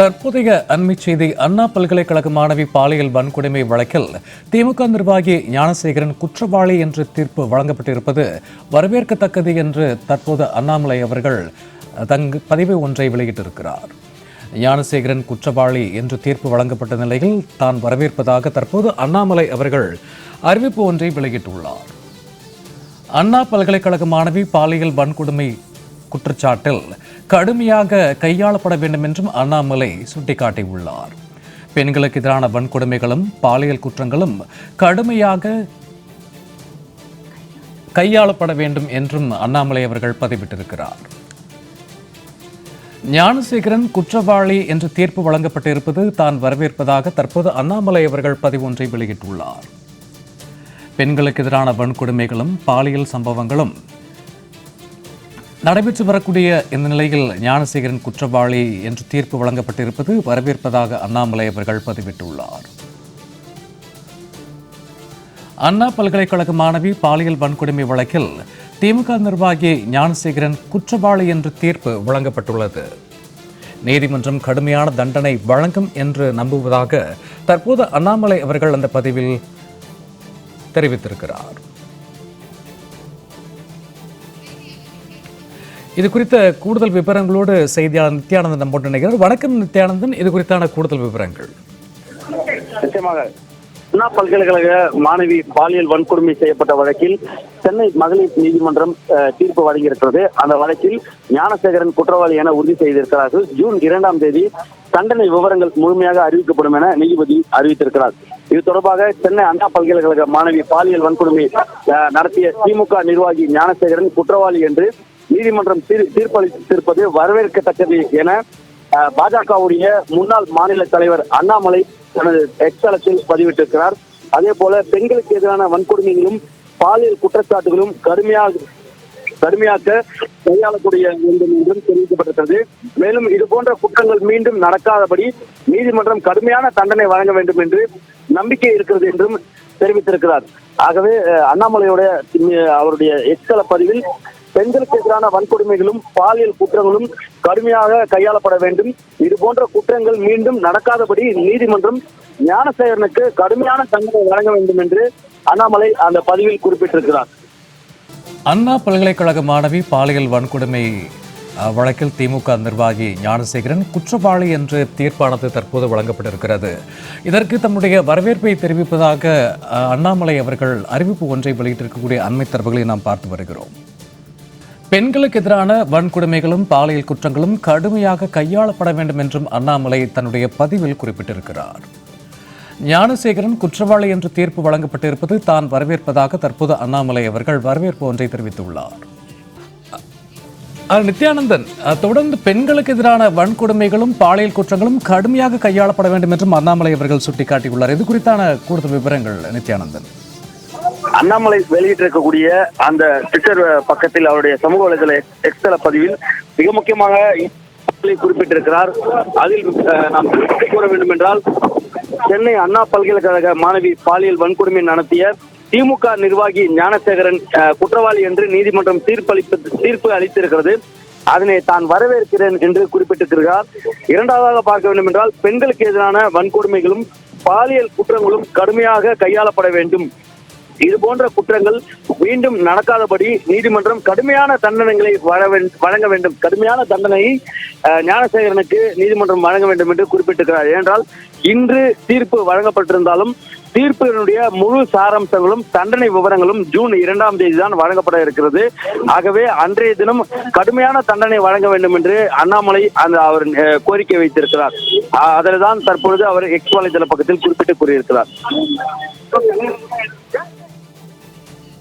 தற்போதைய அண்மை செய்தி அண்ணா பல்கலைக்கழக மாணவி பாலியல் வன்கொடுமை வழக்கில் திமுக நிர்வாகி ஞானசேகரன் குற்றவாளி என்று தீர்ப்பு வழங்கப்பட்டிருப்பது வரவேற்கத்தக்கது என்று தற்போது அண்ணாமலை அவர்கள் தங் பதிவு ஒன்றை வெளியிட்டிருக்கிறார். ஞானசேகரன் குற்றவாளி என்று தீர்ப்பு வழங்கப்பட்ட நிலையில் தான் வரவேற்பதாக தற்போது அண்ணாமலை அவர்கள் அறிவிப்பு ஒன்றை வெளியிட்டுள்ளார். அண்ணா பல்கலைக்கழக மாணவி பாலியல் வன்கொடுமை குற்றச்சாட்டில் கடுமையாக கையாளப்பட வேண்டும் என்றும் அண்ணாமலை சுட்டிக்காட்டியுள்ளார். பெண்களுக்கு எதிரான வன்கொடுமைகளும் பாலியல் குற்றங்களும் கடுமையாக கையாளப்பட வேண்டும் என்றும் அண்ணாமலை அவர்கள் பதிவிட்டிருக்கிறார். ஞானசேகரன் குற்றவாளி என்று தீர்ப்பு வழங்கப்பட்டிருப்பது தான் வரவேற்பதாக தற்போது அண்ணாமலை அவர்கள் பதிவு ஒன்றை வெளியிட்டுள்ளார். பெண்களுக்கு எதிரான வன்கொடுமைகளும் பாலியல் சம்பவங்களும் நடைபெற்று வரக்கூடிய இந்த நிலையில் ஞானசேகரன் குற்றவாளி என்று தீர்ப்பு வழங்கப்பட்டிருப்பது வரவேற்பதாக அண்ணாமலை அவர்கள் பதிவிட்டுள்ளார். அண்ணா பல்கலைக்கழக மாணவி பாலியல் வன்கொடுமை வழக்கில் திமுக நிர்வாகி ஞானசேகரன் குற்றவாளி என்று தீர்ப்பு வழங்கப்பட்டுள்ளது. நீதிமன்றம் கடுமையான தண்டனை வழங்கும் என்று நம்புவதாக தற்போது அண்ணாமலை அவர்கள் அந்த பதிவில் தெரிவித்திருக்கிறார். இது குறித்த கூடுதல் விவரங்களோடு செய்தியாளர் நித்யானந்தன் நம்மோடு நினைக்கிறார் வணக்கம் நித்யானந்தன். இது குறித்தான கூடுதல் விவரங்கள். நிச்சயமாக அண்ணா பல்கலைக்கழக மாணவி பாலியல் வன்கொடுமை செய்யப்பட்ட வழக்கில் சென்னை மகளிர் நீதிமன்றம் தீர்ப்பு வழங்கியிருக்கிறது. அந்த வழக்கில் ஞானசேகரன் குற்றவாளி என உறுதி செய்திருக்கிறார்கள். ஜூன் இரண்டாம் தேதி தண்டனை விவரங்கள் முழுமையாக அறிவிக்கப்படும் என நீதிபதி அறிவித்திருக்கிறார். இது தொடர்பாக சென்னை அண்ணா பல்கலைக்கழக மாணவி பாலியல் வன்கொடுமை அஹ், நடத்திய திமுக நிர்வாகி ஞானசேகரன் குற்றவாளி என்று நீதிமன்றம் தீர்ப்பளித்திருப்பது வரவேற்கத்தக்கது என பாஜகவுடைய முன்னாள் மாநில தலைவர் அண்ணாமலை தனது எக்ஸலத்தில் பதிவிட்டிருக்கிறார். அதே போல பெண்களுக்கு எதிரான வன்கொடுமைகளும் பாலியல் குற்றச்சாட்டுகளும் கடுமையாக கடுமையாக்க கையாளக்கூடிய வேண்டும் என்றும் தெரிவிக்கப்பட்டிருக்கிறது. மேலும் இது போன்ற குற்றங்கள் மீண்டும் நடக்காதபடி நீதிமன்றம் கடுமையான தண்டனை வழங்க வேண்டும் என்று நம்பிக்கை இருக்கிறது என்றும் தெரிவித்திருக்கிறார். ஆகவே அஹ், அண்ணாமலையோட அவருடைய எக்ஸல பதிவில் பெண்களுக்கு எதிரான வன்கொடுமைகளும் பாலியல் குற்றங்களும் கடுமையாக கையாளப்பட வேண்டும். இது போன்ற குற்றங்கள் மீண்டும் நடக்காதபடி நீதிமன்றம் ஞானசேகரனுக்கு கடுமையான தண்டனை வழங்க வேண்டும் என்று அண்ணாமலை அந்த பதிவில் குறிப்பிட்டிருக்கிறார். அண்ணா பல்கலைக்கழக மாணவி பாலியல் வன்கொடுமை வழக்கில் திமுக நிர்வாகி ஞானசேகரன் குற்றவாளி என்று தீர்ப்பானது தற்போது வழங்கப்பட்டிருக்கிறது. இதற்கு தம்முடைய வரவேற்பை தெரிவிப்பதாக அண்ணாமலை அவர்கள் அறிவிப்பு ஒன்றை வெளியிட்டிருக்கக்கூடிய அண்மை தரவுகளை நாம் பார்த்து வருகிறோம். பெண்களுக்கு எதிரான வன்கொடுமைகளும் பாலியல் குற்றங்களும் கடுமையாக கையாளப்பட வேண்டும் என்றும் அண்ணாமலை தன்னுடைய பதிவில் குறிப்பிட்டிருக்கிறார். ஞானசேகரன் குற்றவாளி என்று தீர்ப்பு வழங்கப்பட்டிருப்பது தான் வரவேற்பதாக தற்போது அண்ணாமலை அவர்கள் வரவேற்பு ஒன்றை தெரிவித்துள்ளார். நித்யானந்தன் தொடர்ந்து பெண்களுக்கு எதிரான வன்கொடுமைகளும் பாலியல் குற்றங்களும் கடுமையாக கையாளப்பட வேண்டும் என்றும் அண்ணாமலை அவர்கள் சுட்டிக்காட்டியுள்ளார். இது குறித்தான கூடுதல் விவரங்கள் நித்யானந்தன். அண்ணாமலை வெளியிட்டிருக்கக்கூடிய அந்த ட்விட்டர் பக்கத்தில் அவருடைய சமூக வலைதள எக்ஸ்தல பதிவில் மிக முக்கியமாக குறிப்பிட்டிருக்கிறார். அதில் நாம் கூற வேண்டும் என்றால் சென்னை அண்ணா பல்கலைக்கழக மாணவி பாலியல் வன்கொடுமை நடத்திய திமுக நிர்வாகி ஞானசேகரன் அஹ், குற்றவாளி என்று நீதிமன்றம் தீர்ப்பளிப்பு தீர்ப்பு அளித்திருக்கிறது. அதனை தான் வரவேற்கிறேன் என்று குறிப்பிட்டிருக்கிறார். இரண்டாவதாக பார்க்க வேண்டும் என்றால் பெண்களுக்கு எதிரான வன்கொடுமைகளும் பாலியல் குற்றங்களும் கடுமையாக கையாளப்பட வேண்டும். இது போன்ற குற்றங்கள் மீண்டும் நடக்காதபடி நீதிமன்றம் கடுமையான தண்டனைகளை வழங்க வேண்டும். கடுமையான தண்டனையை ஞானசேகரனுக்கு நீதிமன்றம் வழங்க வேண்டும் என்று குறிப்பிட்டிருக்கிறார். ஏனென்றால் இன்று தீர்ப்பு வழங்கப்பட்டிருந்தாலும் தீர்ப்பினுடைய முழு சாராம்சங்களும் தண்டனை விவரங்களும் ஜூன் இரண்டாம் தேதி தான் வழங்கப்பட இருக்கிறது. ஆகவே அன்றைய தினம் கடுமையான தண்டனை வழங்க வேண்டும் என்று அண்ணாமலை அந்த அவர் கோரிக்கை வைத்திருக்கிறார். அஹ், அதில் தான் தற்பொழுது அவர் எக்ஸ் வலைதள பக்கத்தில் குறிப்பிட்டு கூறியிருக்கிறார்.